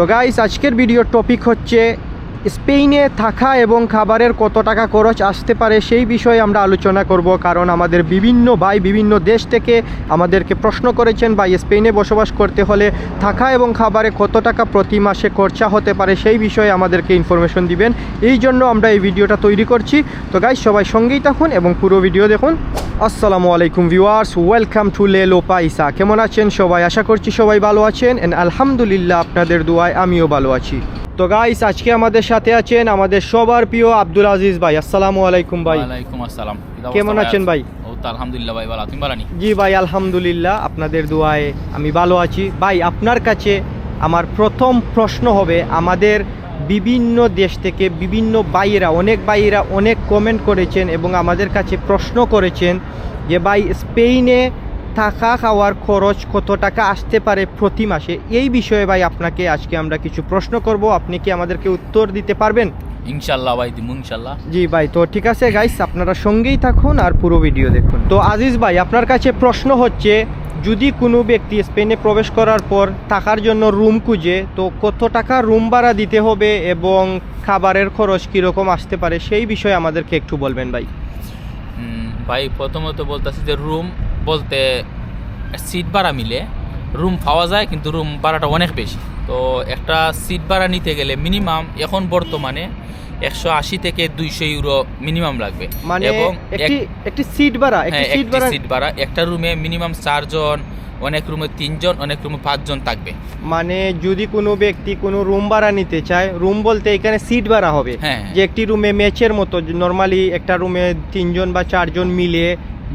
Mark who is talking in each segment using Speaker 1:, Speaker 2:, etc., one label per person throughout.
Speaker 1: তো গাইস আজকের ভিডিওর টপিক হচ্ছে স্পেনে থাকা এবং খাবারের কত টাকা খরচ আসতে পারে সেই বিষয়ে আমরা আলোচনা করব। কারণ আমাদের বিভিন্ন ভাই বিভিন্ন দেশ থেকে আমাদেরকে প্রশ্ন করেছেন, ভাই স্পেনে বসবাস করতে হলে থাকা এবং খাবারে কত টাকা প্রতি মাসে খরচা হতে পারে? সেই বিষয়ে আমাদেরকে ইনফরমেশন দিবেন। এই জন্য আমরা এই ভিডিওটা তৈরি করছি। তো গাইস সবাই সঙ্গেই থাকুন এবং পুরো ভিডিও দেখুন। আসসালামু আলাইকুম viewers welcome to Lelo Paisa. কেমন আছেন সবাই? আশা করছি সবাই ভালো আছেন। এন্ড আলহামদুলিল্লাহ আপনাদের দুয়ায় আমিও ভালো আছি। তো গাইস আজকে আমাদের সাথে আছেন আমাদের সবার প্রিয় আব্দুল আজিজ ভাই। আসসালামু আলাইকুম ভাই।
Speaker 2: ওয়ালাইকুম আসসালাম।
Speaker 1: কেমন আছেন ভাই?
Speaker 2: আলহামদুলিল্লাহ ভাই ভালো। তুমি ভালো
Speaker 1: জি ভাই আলহামদুলিল্লাহ আপনাদের দোয়ায় আমি ভালো আছি। ভাই আপনার কাছে আমার প্রথম প্রশ্ন হবে আমাদের বিভিন্ন দেশ থেকে বিভিন্ন বাইরা অনেক বাইরা অনেক কমেন্ট করেছেন এবং আমাদের কাছে প্রশ্ন করেছেন যে ভাই স্পেনে থাকা খাওয়ার খরচ কত টাকা আসতে পারে প্রতি মাসে? এই বিষয়ে ভাই আপনাকে আজকে আমরা কিছু প্রশ্ন করব। আপনি কি আমাদেরকে উত্তর দিতে পারবেন?
Speaker 2: ইনশাল্লাহ ভাই দিমু ইনশাল্লাহ।
Speaker 1: জি ভাই তো ঠিক আছে গাইস আপনারা সঙ্গেই থাকুন আর পুরো ভিডিও দেখুন। তো আজিজ ভাই আপনার কাছে প্রশ্ন হচ্ছে যদি কোনো ব্যক্তি স্পেনে প্রবেশ করার পর থাকার জন্য রুম খুঁজে, তো কত টাকা রুম ভাড়া দিতে হবে এবং খাবারের খরচ কীরকম আসতে পারে সেই বিষয়ে আমাদেরকে একটু বলবেন ভাই।
Speaker 2: ভাই, প্রথমত বলতেছি যে রুম বলতে সিট ভাড়া মিলে। রুম পাওয়া যায়, কিন্তু রুম ভাড়াটা অনেক বেশি। তো একটা সিট ভাড়া নিতে গেলে মিনিমাম এখন বর্তমানে একশো আশি থেকে দুইশো ইউরো মিনিমাম লাগবে।
Speaker 1: মানে
Speaker 2: এবং
Speaker 1: একটি একটি সিট ভাড়া একটি
Speaker 2: হ্যাঁ,
Speaker 1: সিট ভাড়া
Speaker 2: সিট ভাড়া। একটা রুমে মিনিমাম চারজন অনেক রুমে তিনজন অনেক রুমে পাঁচজন থাকবে।
Speaker 1: মানে যদি কোনো ব্যক্তি কোনো রুম ভাড়া নিতে চায় রুম বলতে এখানে সিট ভাড়া হবে।
Speaker 2: হ্যাঁ।
Speaker 1: যে একটি রুমে ম্যাচের মতো নর্মালি একটা রুমে তিনজন বা চারজন মিলে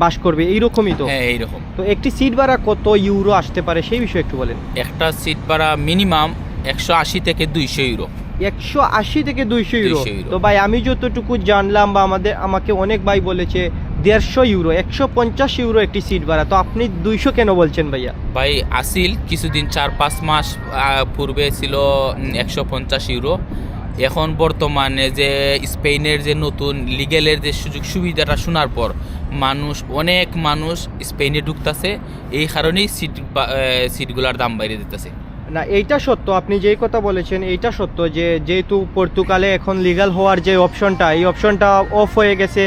Speaker 1: বাস করবে এইরকমই তো?
Speaker 2: হ্যাঁ এইরকম।
Speaker 1: তো একটি সিট ভাড়া কত ইউরো আসতে পারে সেই বিষয়ে একটু বলেন।
Speaker 2: একটা সিট ভাড়া মিনিমাম একশো আশি থেকে দুইশো ইউরো।
Speaker 1: একশো আশি থেকে দুইশো ইউরো। তো ভাই আমি যতটুকু জানলাম বা আমাদের আমাকে অনেক ভাই বলেছে দেড়শো ইউরো একশো পঞ্চাশ ইউরো একটি সিট ভাড়া। তো আপনি দুইশো কেন বলছেন ভাইয়া?
Speaker 2: ভাই আসিল কিছুদিন চার পাঁচ মাস পূর্বে ছিল একশো পঞ্চাশ ইউরো। এখন বর্তমানে যে স্পেনের যে নতুন লিগেলের যে সুযোগ সুবিধাটা শোনার পর মানুষ অনেক মানুষ স্পেনে ঢুকতেছে। এই কারণেই সিট সিটগুলার দাম বাইরে দিতেছে।
Speaker 1: না এইটা সত্য। আপনি যেই কথা বলেছেন এইটা সত্য যে যেহেতু পর্তুগালে এখন লিগাল হওয়ার যে অপশনটা এই অপশনটা অফ হয়ে গেছে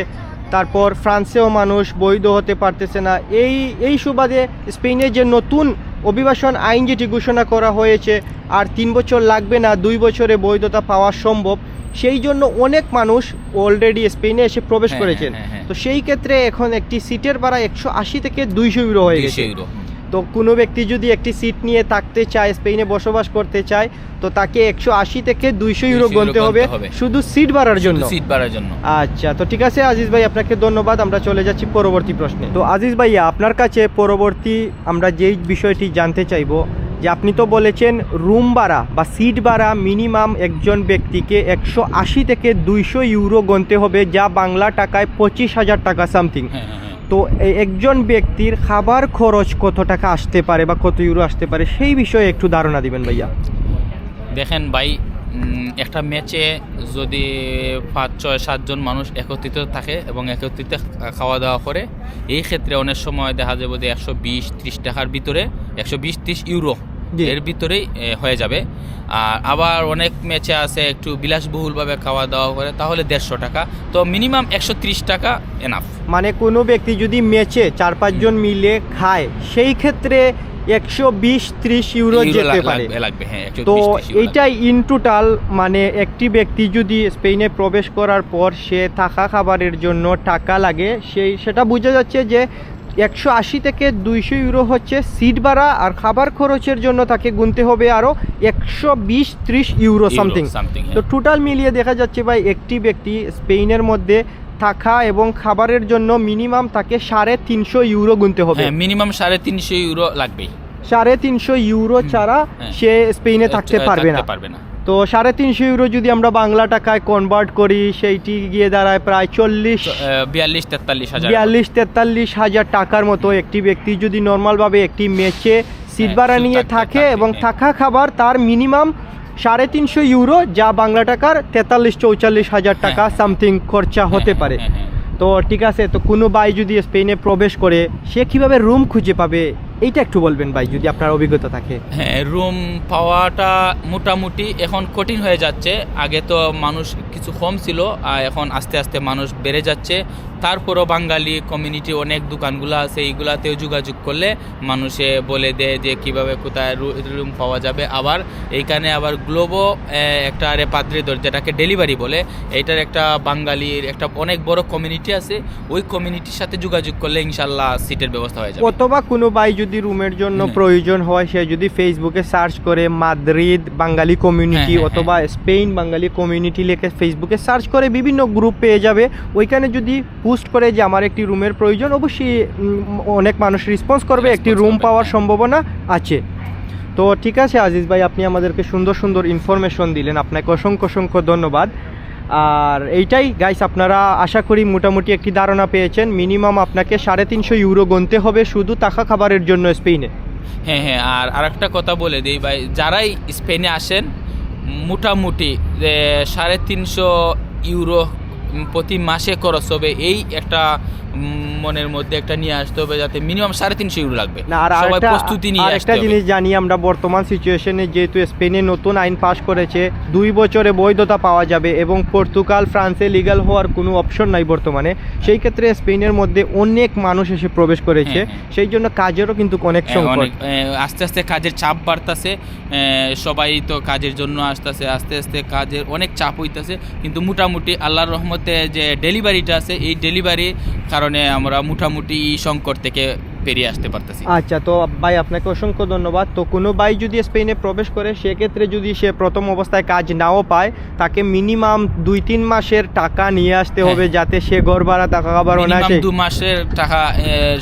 Speaker 1: তারপর ফ্রান্সেও মানুষ বৈধ হতে পারতেছে না। এই এই সুবাদে স্পেনে যে নতুন অভিবাসন আইন যেটি ঘোষণা করা হয়েছে আর তিন বছর লাগবে না দুই বছরে বৈধতা পাওয়া সম্ভব সেই জন্য অনেক মানুষ অলরেডি স্পেনে এসে প্রবেশ
Speaker 2: হ্যাঁ,
Speaker 1: করেছেন।
Speaker 2: হ্যাঁ, হ্যাঁ।
Speaker 1: তো সেই ক্ষেত্রে এখন একটি সিটের ভাড়া একশো আশি থেকে দুইশো ইউরো হয়ে গেছে। তো কোনো ব্যক্তি যদি একটি সিট নিয়ে থাকতে চায় স্পেনে বসবাস করতে চায় তো তাকে একশো আশি থেকে দুইশো ইউরো গুনতে হবে শুধু সিট বাড়ার জন্য।
Speaker 2: সিট বাড়ার জন্য।
Speaker 1: আচ্ছা তো ঠিক আছে আজিজ ভাই আপনাকে ধন্যবাদ। আমরা চলে যাচ্ছি পরবর্তী প্রশ্নে। তো আজিজ ভাইয়া আপনার কাছে পরবর্তী আমরা যেই বিষয়টি জানতে চাইব যে আপনি তো বলেছেন রুম ভাড়া বা সিট ভাড়া মিনিমাম একজন ব্যক্তিকে একশো আশি থেকে দুইশো ইউরো গুনতে হবে যা বাংলা টাকায় পঁচিশ হাজার টাকা সামথিং তো একজন ব্যক্তির খাবার খরচ কত টাকা আসতে পারে বা কত ইউরো আসতে পারে, সেই বিষয়ে একটু ধারণা দিবেন ভাইয়া
Speaker 2: দেখেন ভাই একটা ম্যাচে যদি পাঁচ, ছয় সাতজন মানুষ একত্রিত থাকে এবং একত্রিত খাওয়া দাওয়া করে, এই ক্ষেত্রে অনেক সময় দেখা যাবে যে একশো বিশ, ত্রিশ টাকার ভিতরে একশো বিশ, ত্রিশ ইউরো। এর ভিতরেই হয়ে যাবে। আর আবার অনেক ম্যাচে আছে একটু বিলাসবহুলভাবে খাওয়া দাওয়া করে তাহলে দেড়শো টাকা। তো মিনিমাম একশো ত্রিশ টাকা এনাফ
Speaker 1: মানে কোনো ব্যক্তি যদি ম্যাচে চার পাঁচজন মিলে খায় সেই ক্ষেত্রে একশো বিশ ত্রিশ ইউরো যেতে পারে।
Speaker 2: হ্যাঁ
Speaker 1: তো। এইটাই ইন টোটাল মানে একটি ব্যক্তি যদি স্পেনে প্রবেশ করার পর সে থাকা খাবারের জন্য টাকা লাগে সেই সেটা বোঝা যাচ্ছে যে একশো আশি থেকে দুইশো ইউরো হচ্ছে সিট ভাড়া আর খাবার খরচের জন্য তাকে গুনতে হবে আরও একশো বিশ ত্রিশ ইউরো সামথিং তো
Speaker 2: হ্যাঁ।
Speaker 1: টোটাল মিলিয়ে দেখা যাচ্ছে ভাই একটি ব্যক্তি স্পেনের মধ্যে থাকা এবং খাবারের জন্য মিনিমাম তাকে সাড়ে তিনশো ইউরো গুনতে হবে।
Speaker 2: হ্যাঁ মিনিমাম সাড়ে তিনশো ইউরো লাগবেই।
Speaker 1: সাড়ে তিনশো ইউরো ছাড়া
Speaker 2: হ্যাঁ।
Speaker 1: সে স্পেনে থাকতে পারবে না।
Speaker 2: পারবে না।
Speaker 1: তো সাড়ে তিনশো ইউরো যদি আমরা বাংলা টাকায় কনভার্ট করি সেইটি গিয়ে দাঁড়ায় প্রায় চল্লিশ
Speaker 2: বিয়াল্লিশ তেতাল্লিশ হাজার
Speaker 1: বিয়াল্লিশ তেতাল্লিশ হাজার টাকার মতো একটি ব্যক্তি যদি নর্মালভাবে একটি ম্যাচে সিট
Speaker 2: হ্যাঁ,
Speaker 1: ভাড়া নিয়ে থাকে এবং
Speaker 2: হ্যাঁ।
Speaker 1: থাকা খাবার তার মিনিমাম সাড়ে তিনশো ইউরো যা বাংলা টাকার তেতাল্লিশ চৌচল্লিশ হাজার টাকা
Speaker 2: হ্যাঁ।
Speaker 1: সামথিং খরচা হতে
Speaker 2: হ্যাঁ,
Speaker 1: পারে
Speaker 2: হ্যাঁ, হ্যাঁ।
Speaker 1: তো ঠিক আছে তো কোনো বাই যদি স্পেনে প্রবেশ করে সে কীভাবে রুম খুঁজে পাবে এইটা একটু বলবেন ভাই যদি আপনার অভিজ্ঞতা থাকে।
Speaker 2: হ্যাঁ রুম পাওয়াটা মোটামুটি এখন কঠিন হয়ে যাচ্ছে। আগে তো মানুষ কিছু কম ছিল আর এখন আস্তে আস্তে মানুষ বেড়ে যাচ্ছে। তারপরও বাঙালি কমিউনিটি অনেক দোকানগুলো আছে এইগুলাতেও যোগাযোগ করলে মানুষে বলে দেয় যে কীভাবে কোথায় রুম পাওয়া যাবে। আবার এইখানে আবার গ্লোবো একটা রেপাদ্রিদর যেটাকে ডেলিভারি বলে এইটার একটা বাঙালির একটা অনেক বড় কমিউনিটি আছে। ওই কমিউনিটির সাথে যোগাযোগ করলে ইনশাল্লাহ সিটের ব্যবস্থা হয়ে যাবে।
Speaker 1: অথবা কোনো ভাই যদি রুমের জন্য
Speaker 2: হ্যাঁ।
Speaker 1: প্রয়োজন হয় সে যদি ফেসবুকে সার্চ করে মাদ্রিদ বাঙালি কমিউনিটি
Speaker 2: হ্যাঁ, হ্যাঁ,
Speaker 1: অথবা স্পেন বাঙালি কমিউনিটি লিখে ফেসবুকে সার্চ করে বিভিন্ন গ্রুপ পেয়ে যাবে। ওইখানে যদি পোস্ট করে যে আমার একটি রুমের প্রয়োজন অবশ্যই অনেক মানুষ রেসপন্স করবে একটি রুম পাওয়ার। সম্ভাবনা আছে। তো ঠিক আছে আজিজ ভাই আপনি আমাদেরকে সুন্দর সুন্দর ইনফরমেশন দিলেন। আপনাকে অসংখ্য অসংখ্য ধন্যবাদ। আর এইটাই গাইস আপনারা আশা করি মোটামুটি একটি ধারণা পেয়েছেন। মিনিমাম আপনাকে সাড়ে তিনশো ইউরো গুনতে হবে শুধু টাকা খাবারের জন্য স্পেনে
Speaker 2: হ্যাঁ হ্যাঁ আর আরেকটা কথা বলে দিই ভাই, যারাই স্পেনে আসেন, মোটামুটি সাড়ে তিনশো ইউরো প্রতি মাসে খরচ হবে। এই একটা মনের মধ্যে একটা নিয়ে আসতে হবে যাতে মিনিমাম সাড়ে তিনশো ইউরো লাগবে।
Speaker 1: না আর
Speaker 2: সবাই প্রস্তুতি নিয়ে হবে।
Speaker 1: জিনিস জানি আমরা বর্তমান সিচুয়েশনে যেহেতু স্পেনে নতুন আইন পাশ করেছে দুই বছরে বৈধতা পাওয়া যাবে এবং পর্তুগাল ফ্রান্সে লিগাল হওয়ার কোনো অপশন নাই বর্তমানে। সেই ক্ষেত্রে স্পেনের মধ্যে অনেক মানুষ এসে প্রবেশ করেছে
Speaker 2: হ্যাঁ, হ্যাঁ।
Speaker 1: সেই জন্য কাজেরও কিন্তু অনেক
Speaker 2: হ্যাঁ,
Speaker 1: সংকট।
Speaker 2: আস্তে আস্তে কাজের চাপ বাড়তেছে সবাই তো কাজের জন্য আসতেছে আস্তে আস্তে কাজের অনেক চাপ হইতেছে কিন্তু মোটামুটি আল্লাহর রহমতে যে ডেলিভারিটা আছে এই ডেলিভারি কারণে আমরা মোটামুটি সংকট থেকে পেরিয়ে আসতে পারতেছি।
Speaker 1: আচ্ছা তো ভাই আপনাকে অসংখ্য ধন্যবাদ। তো কোনো ভাই যদি স্পেনে প্রবেশ করে সেক্ষেত্রে যদি সে প্রথম অবস্থায় কাজ নাও পায় তাকে মিনিমাম দুই তিন মাসের টাকা নিয়ে আসতে হবে যাতে সে ঘর ভাড়া টাকা খাবার অনায়াসে
Speaker 2: দু মাসের টাকা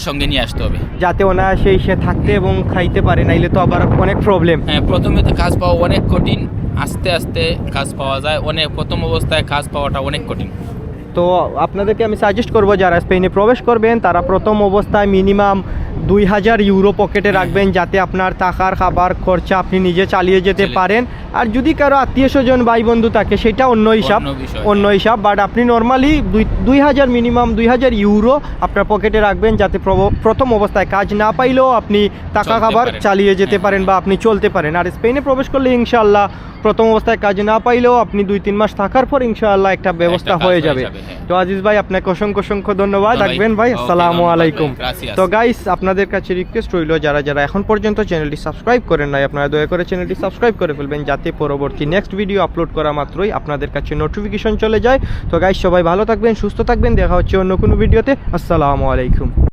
Speaker 2: সঙ্গে নিয়ে আসতে হবে।
Speaker 1: যাতে অনায়াসে সে থাকতে এবং খাইতে পারে নাইলে তো আবার অনেক প্রবলেম
Speaker 2: হ্যাঁ প্রথমে তো কাজ পাওয়া অনেক কঠিন। আস্তে আস্তে কাজ পাওয়া যায়। অনেক প্রথম অবস্থায় কাজ পাওয়াটা অনেক কঠিন।
Speaker 1: তো আপনাদেরকে আমি সাজেস্ট করব যারা স্পেনে প্রবেশ করবেন তারা প্রথম অবস্থায় মিনিমাম দুই হাজার ইউরো পকেটে রাখবেন যাতে আপনার টাকার খাবার খরচা আপনি নিজে চালিয়ে যেতে পারেন। আর যদি কারও আত্মীয় স্বজন ভাই বন্ধু থাকে সেটা অন্য হিসাব
Speaker 2: অন্য
Speaker 1: হিসাব। বাট আপনি নর্মালি দুই দুই হাজার মিনিমাম দুই হাজার ইউরো আপনার পকেটে রাখবেন যাতে প্রথম অবস্থায় কাজ না পাইলেও আপনি টাকা খাবার চালিয়ে যেতে
Speaker 2: হ্যাঁ,
Speaker 1: পারেন বা আপনি চলতে পারেন। আর স্পেনে প্রবেশ করলে ইনশাল্লাহ প্রথম অবস্থায় কাজ না পাইলেও আপনি দুই তিন মাস থাকার পর ইনশাআল্লাহ একটা ব্যবস্থা হয়ে যাবে।
Speaker 2: হ্যাঁ।
Speaker 1: তো আজিজ ভাই আপনাকে অসংখ্য অসংখ্য ধন্যবাদ। রাখবেন ভাই। আসসালামু আলাইকুম। তো গাইস আপনাদের কাছে রিকোয়েস্ট রইল, যারা যারা এখন পর্যন্ত চ্যানেলটি সাবস্ক্রাইব করেন নাই, আপনারা দয়া করে চ্যানেলটি সাবস্ক্রাইব করে ফেলবেন, যাতে পরবর্তী নেক্সট ভিডিও আপলোড করা মাত্রই আপনাদের কাছে নোটিফিকেশন চলে যায়। তো গাইস সবাই ভালো থাকবেন, সুস্থ থাকবেন, দেখা হচ্ছে অন্য কোনো ভিডিওতে আসসালামু আলাইকুম।